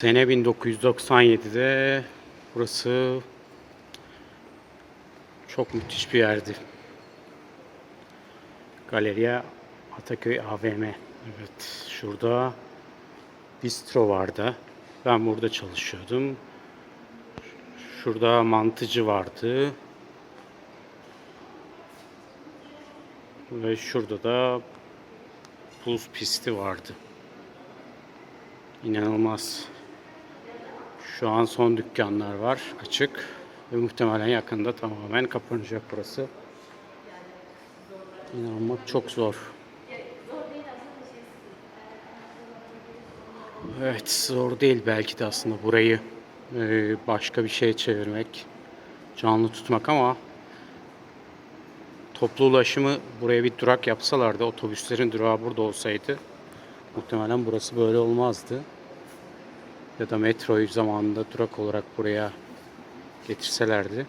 Sene 1997'de burası çok müthiş bir yerdi. Galeriya Ataköy AVM. Evet, şurada bistro vardı. Ben burada çalışıyordum. Şurada mantıcı vardı. Ve şurada da buz pisti vardı. İnanılmaz. Şu an son dükkanlar var açık ve muhtemelen yakında tamamen kapanacak burası. İnanmak çok zor. Evet zor değil belki de aslında burayı e, başka bir şeye çevirmek, canlı tutmak ama toplu ulaşımı buraya bir durak yapsalardı, otobüslerin durağı burada olsaydı muhtemelen burası böyle olmazdı. Ya da metroyu zamanında durak olarak buraya getirselerdi.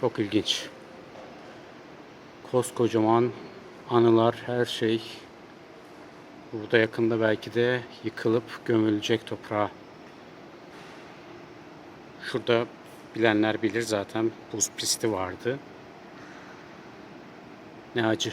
Çok ilginç. Koskocaman anılar, her şey burada yakında belki de yıkılıp gömülecek toprağa. Şurada bilenler bilir zaten buz pisti vardı. Ne acı.